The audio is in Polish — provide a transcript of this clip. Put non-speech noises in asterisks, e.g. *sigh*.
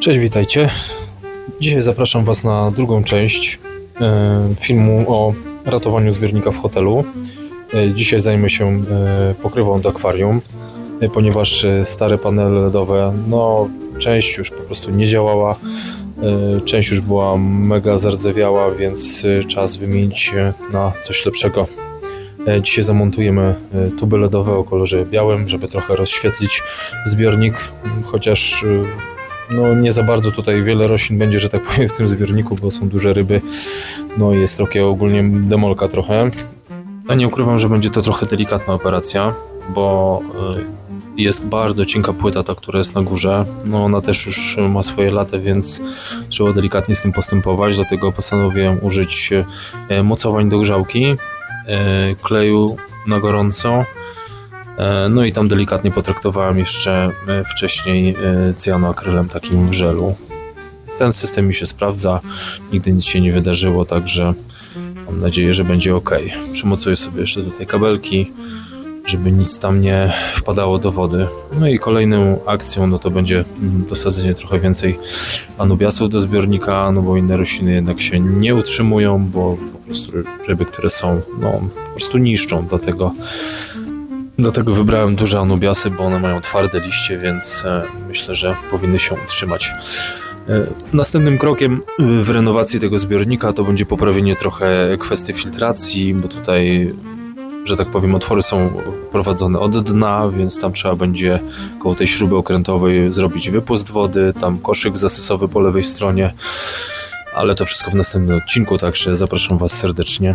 Cześć, witajcie. Dzisiaj zapraszam Was na drugą część e, filmu o ratowaniu zbiornika w hotelu. E, Dzisiaj zajmę się e, pokrywą do akwarium, ponieważ stare panele LEDowe, no część już po prostu nie działała, część już była mega zardzewiała, więc czas wymienić na coś lepszego. Dzisiaj zamontujemy tuby LEDowe o kolorze białym, żeby trochę rozświetlić zbiornik, chociaż no nie za bardzo tutaj wiele roślin będzie, że tak *laughs* powiem, w tym zbiorniku, bo są duże ryby. No i jest takie ogólnie demolka trochę. Ja nie ukrywam, że będzie to trochę delikatna operacja, bo y, jest bardzo cienka płyta ta, która jest na górze. No ona też już ma swoje lata, więc trzeba delikatnie z tym postępować. Dlatego postanowiłem użyć y, mocowań do grzałki, y, kleju na gorąco, E, No i tam delikatnie potraktowałem jeszcze e, wcześniej e, cyjanoakrylem takim w żelu. Ten system mi się sprawdza, nigdy nic się nie wydarzyło, także mam nadzieję, że będzie ok. Przymocuję sobie jeszcze tutaj kabelki, żeby nic tam nie wpadało do wody. No i kolejną akcją no to będzie mm, dosadzenie trochę więcej anubiasów do zbiornika, no bo inne rośliny jednak się nie utrzymują, bo po prostu ryby, które są, no po prostu niszczą, dlatego Dlatego wybrałem duże anubiasy, bo one mają twarde liście, więc e, myślę, że powinny się utrzymać. E, Następnym krokiem e, w renowacji tego zbiornika to będzie poprawienie trochę kwestii filtracji, bo tutaj, że tak powiem, otwory są prowadzone od dna, więc tam trzeba będzie koło tej śruby okrętowej zrobić wypust wody, tam koszyk zasysowy po lewej stronie. Ale to wszystko w następnym odcinku, także zapraszam Was serdecznie.